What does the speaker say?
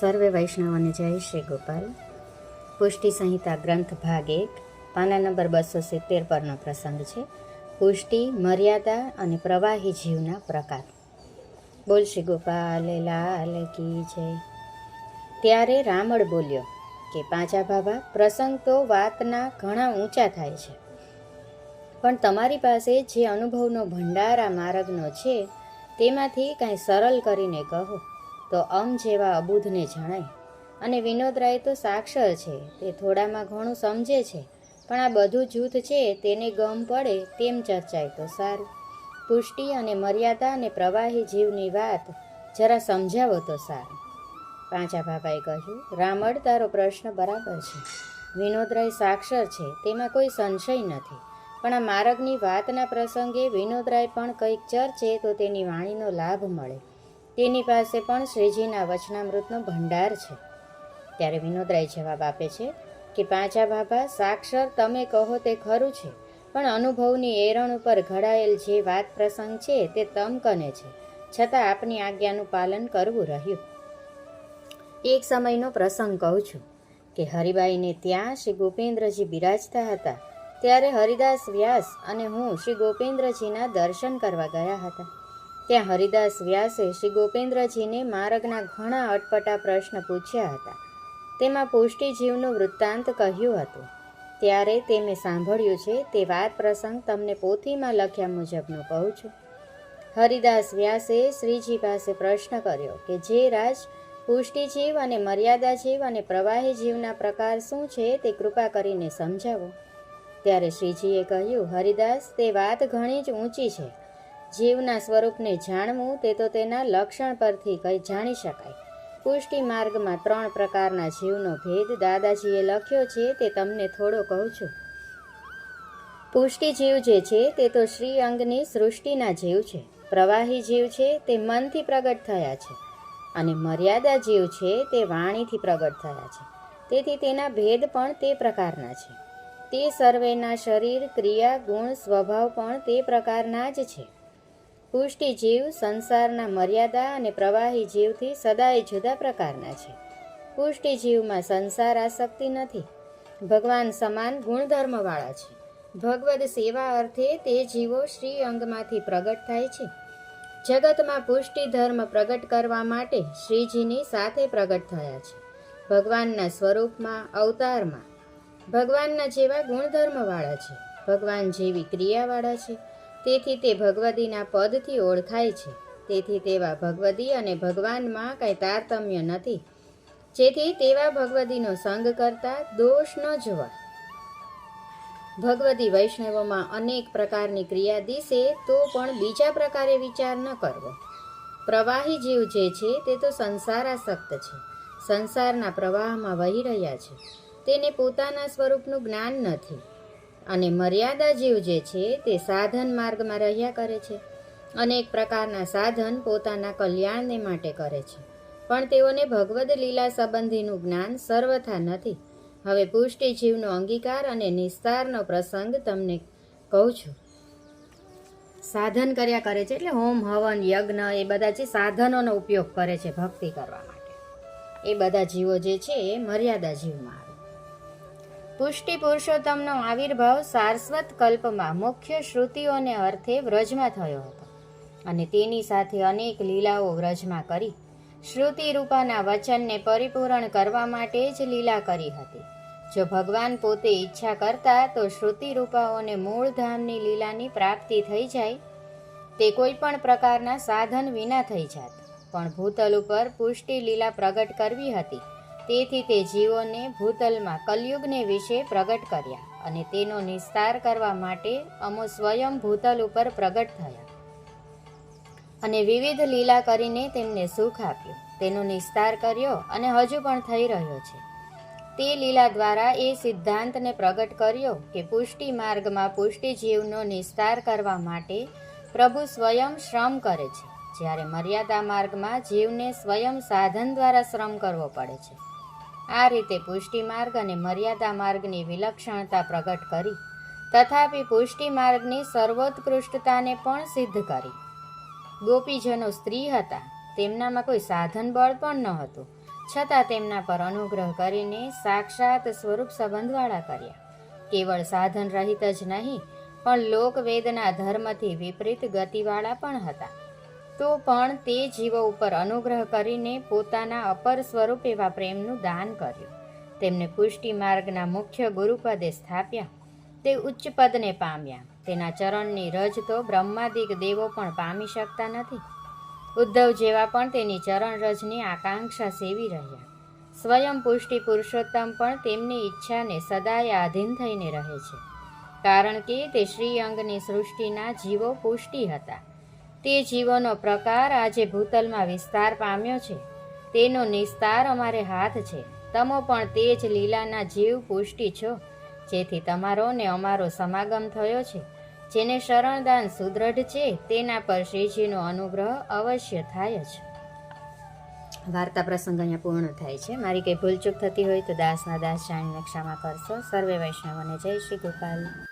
સર્વે વૈષ્ણવને જય શ્રી ગોપાલ. પુષ્ટિ સંહિતા ગ્રંથ ભાગ એક, પાના નંબર બસો સિત્તેર પરનો પ્રસંગ છે. પુષ્ટિ, મર્યાદા અને પ્રવાહી જીવના પ્રકાર. બોલ શ્રી ગોપાલ, લાલ કી જય. ત્યારે રામળ બોલ્યો કે પાંચા બાબા પ્રસંગ તો વાતના ઘણા ઊંચા થાય છે. પણ તમારી પાસે જે અનુભવનો ભંડાર માર્ગનો છે, તેમાંથી કાંઈ સરળ કરીને કહો. તો અમ જેવા અબુધને જણાય. અને વિનોદરાય તો સાક્ષર છે, તે થોડામાં ઘણું સમજે છે, પણ આ બધું જૂથ છે, તેને ગમ પડે તેમ ચર્ચાય તો સારું. પુષ્ટિ અને મર્યાદા અને પ્રવાહી જીવની વાત જરા સમજાવો તો સારું. પાંચા બાબાએ કહ્યું, રામડ, તારો પ્રશ્ન બરાબર છે. વિનોદરાય સાક્ષર છે, તેમાં કોઈ સંશય નથી. પણ આ માર્ગની વાતના પ્રસંગે વિનોદરાય પણ કંઈક ચર્ચે તો તેની વાણીનો લાભ મળે. તેની પાસે પણ શ્રીજીના વચનામૃતનો ભંડાર છે. ત્યારે વિનોદરાય જવાબ આપે છે કે પાંચા બાબા સાક્ષર તમે કહો તે ખરું છે, પણ અનુભવની એરણ ઉપર ઘડાયેલ જે વાત પ્રસંગ છે તે તમ કને છે. છતાં આપની આજ્ઞાનું પાલન કરવું રહ્યું. એક સમયનો પ્રસંગ કહું છું કે હરિબાઈને ત્યાં શ્રી ગોપેન્દ્રજી બિરાજતા હતા. ત્યારે હરિદાસ વ્યાસ અને હું શ્રી ગોપેન્દ્રજીના દર્શન કરવા ગયા હતા. ત્યાં હરિદાસ વ્યાસે શ્રી ગોપેન્દ્રજીને માર્ગના ઘણા અટપટા પ્રશ્ન પૂછ્યા હતા. તેમાં પુષ્ટિજીવનું વૃત્તાંત કહ્યું હતું. ત્યારે તે મેં સાંભળ્યું છે, તે વાત પ્રસંગ તમને પોથીમાં લખ્યા મુજબનું કહું છું. હરિદાસ વ્યાસે શ્રીજી પાસે પ્રશ્ન કર્યો કે, જે રાજ, પુષ્ટિજીવ અને મર્યાદા જીવ અને પ્રવાહી જીવના પ્રકાર શું છે તે કૃપા કરીને સમજાવો. ત્યારે શ્રીજીએ કહ્યું, હરિદાસ, તે વાત ઘણી જ ઊંચી છે. જીવના સ્વરૂપને જાણવું તે તો તેના લક્ષણ પરથી કંઈ જાણી શકાય. પુષ્ટિ માર્ગમાં ત્રણ પ્રકારના જીવનો ભેદ દાદાજીએ લખ્યો છે તે તમને થોડો કહું છું. પુષ્ટિ જીવ જે છે તે તો શ્રી અંગની સૃષ્ટિના જીવ છે. પ્રવાહી જીવ છે તે મનથી પ્રગટ થયા છે અને મર્યાદા જીવ છે તે વાણીથી પ્રગટ થયા છે. તેથી તેના ભેદ પણ તે પ્રકારના છે. તે સર્વેના શરીર, ક્રિયા, ગુણ, સ્વભાવ પણ તે પ્રકારના જ છે. પુષ્ટિ જીવ, સંસારના મર્યાદા અને પ્રવાહી જીવથી સદાય જુદા પ્રકારના છે. પુષ્ટિ જીવમાં સંસાર આસક્તિ નથી. ભગવાન સમાન ગુણધર્મવાળા છે. ભગવદ સેવા અર્થે તે જીવો શ્રી અંગમાંથી પ્રગટ થાય છે. જગતમાં પુષ્ટિ ધર્મ પ્રગટ કરવા માટે શ્રીજીની સાથે પ્રગટ થયા છે. ભગવાનના સ્વરૂપમાં, અવતારમાં ભગવાનના જેવા ગુણધર્મવાળા છે. ભગવાન જેવી ક્રિયાવાળા છે. તેથી તે ભગવદીના પદથી ઓળખાય છે. તેથી તેવા ભગવદી અને ભગવાનમાં કાંઈ તારતમ્ય નથી. જેથી તેવા ભગવદીનો સંગ કરતા દોષ ન જોવા. ભગવદી વૈષ્ણવોમાં અનેક પ્રકારની ક્રિયા દિશે તો પણ બીજા પ્રકારે વિચાર ન કરવો. પ્રવાહી જીવ જે છે તે તો સંસારાસક્ત છે. સંસારના પ્રવાહમાં વહી રહ્યા છે. તેને પોતાના સ્વરૂપનું જ્ઞાન નથી. અને મર્યાદા જીવ જે છે તે સાધન માર્ગમાં રહ્યા કરે છે. અનેક પ્રકારના સાધન પોતાના કલ્યાણને માટે કરે છે. પણ તેઓને ભગવદ લીલા સંબંધીનું જ્ઞાન સર્વથા નથી. હવે પુષ્ટિ જીવનો અંગીકાર અને નિસ્તારનો પ્રસંગ તમને કહું છું. સાધન કર્યા કરે છે એટલે હોમ, હવન, યજ્ઞ એ બધા જે સાધનોનો ઉપયોગ કરે છે ભક્તિ કરવા માટે. એ બધા જીવો જે છે એ મર્યાદા જીવમાં આવે પુષ્ટિ પુરુષોત્તમનો આવિર્ભાવ સારસ્વત કલ્પમાં મુખ્ય શ્રુતિઓને અર્થે વ્રજમાં થયો હતો. અને તેની સાથે અનેક લીલાઓ વ્રજમાં કરી, શ્રુતિ રૂપાના વચનને પરિપૂર્ણ કરવા માટે જ લીલા કરી હતી. જો ભગવાન પોતે ઈચ્છા કરતા તો શ્રુતિ રૂપાઓને મૂળ ધામની લીલાની પ્રાપ્તિ થઈ જાય, તે કોઈ પણ પ્રકારના સાધન વિના થઈ જાત. પણ ભૂતલ ઉપર પુષ્ટિ લીલા પ્રગટ કરવી હતી. તેથી તે જીવોને ભૂતલમાં કલયુગને વિશે પ્રગટ કર્યા અને તેનો નિસ્તાર કરવા માટે અમો સ્વયં ભૂતલ ઉપર પ્રગટ થયા. અને વિવિધ લીલા કરીને તેમને સુખ આપ્યું. તેનો નિસ્તાર કર્યો અને હજુ પણ થઈ રહ્યો છે. તે લીલા દ્વારા એ સિદ્ધાંતને પ્રગટ કર્યો કે પુષ્ટિ માર્ગમાં પુષ્ટિ જીવનો નિસ્તાર કરવા માટે પ્રભુ સ્વયં શ્રમ કરે છે. જ્યારે મર્યાદા માર્ગમાં જીવને સ્વયં સાધન દ્વારા શ્રમ કરવો પડે છે. આ રીતે પુષ્ટિ માર્ગ અને મર્યાદા માર્ગની વિલક્ષણતા પ્રગટ કરી. તથાપિ પુષ્ટિ માર્ગની સર્વોત્કૃષ્ટતાને પણ સિદ્ધ કરી. ગોપીજનો સ્ત્રી હતા. તેમનામાં કોઈ સાધન બળ પણ ન હતું છતાં તેમના પર અનુગ્રહ કરીને સાક્ષાત સ્વરૂપ સંબંધવાળા કર્યા. કેવળ સાધન રહિત જ નહીં, પણ લોકવેદના ધર્મથી વિપરીત ગતિવાળા પણ હતા. તો પણ તે જીવો ઉપર અનુગ્રહ કરીને પોતાના અપર સ્વરૂપ એવા પ્રેમનું દાન કર્યું. તેમને પુષ્ટિ માર્ગના મુખ્ય ગુરુપદે સ્થાપ્યા. તે ઉચ્ચ પદને પામ્યા. તેના ચરણની રજ તો બ્રહ્માદિક દેવો પણ પામી શકતા નથી. ઉદ્ધવ જેવા પણ તેની ચરણ રજની આકાંક્ષા સેવી રહ્યા. સ્વયં પુષ્ટિ પુરુષોત્તમ પણ તેમની ઈચ્છાને સદાય આધીન થઈને રહે છે. કારણ કે તે શ્રી અંગની સૃષ્ટિના જીવો પુષ્ટિ હતા. તે જીવોનો પ્રકાર આજે ભૂતલમાં વિસ્તાર પામ્યો છે. તેનો નિસ્તાર અમારે હાથ છે. તમો પણ તે જ લીલાના જીવ પુષ્ટિ છો. જેથી તમારો ને અમારો સમાગમ થયો છે. જેને શરણદાન સુદ્રઢ છે, તેના પર શ્રીજીનો અનુગ્રહ અવશ્ય થાય જ. વાર્તા પ્રસંગ અહીંયા પૂર્ણ થાય છે. મારી કંઈ ભૂલચૂક થતી હોય તો દાસના દાસ જાણીને ક્ષમા કરશો. સર્વે વૈષ્ણવને જય શ્રી ગોપાલ.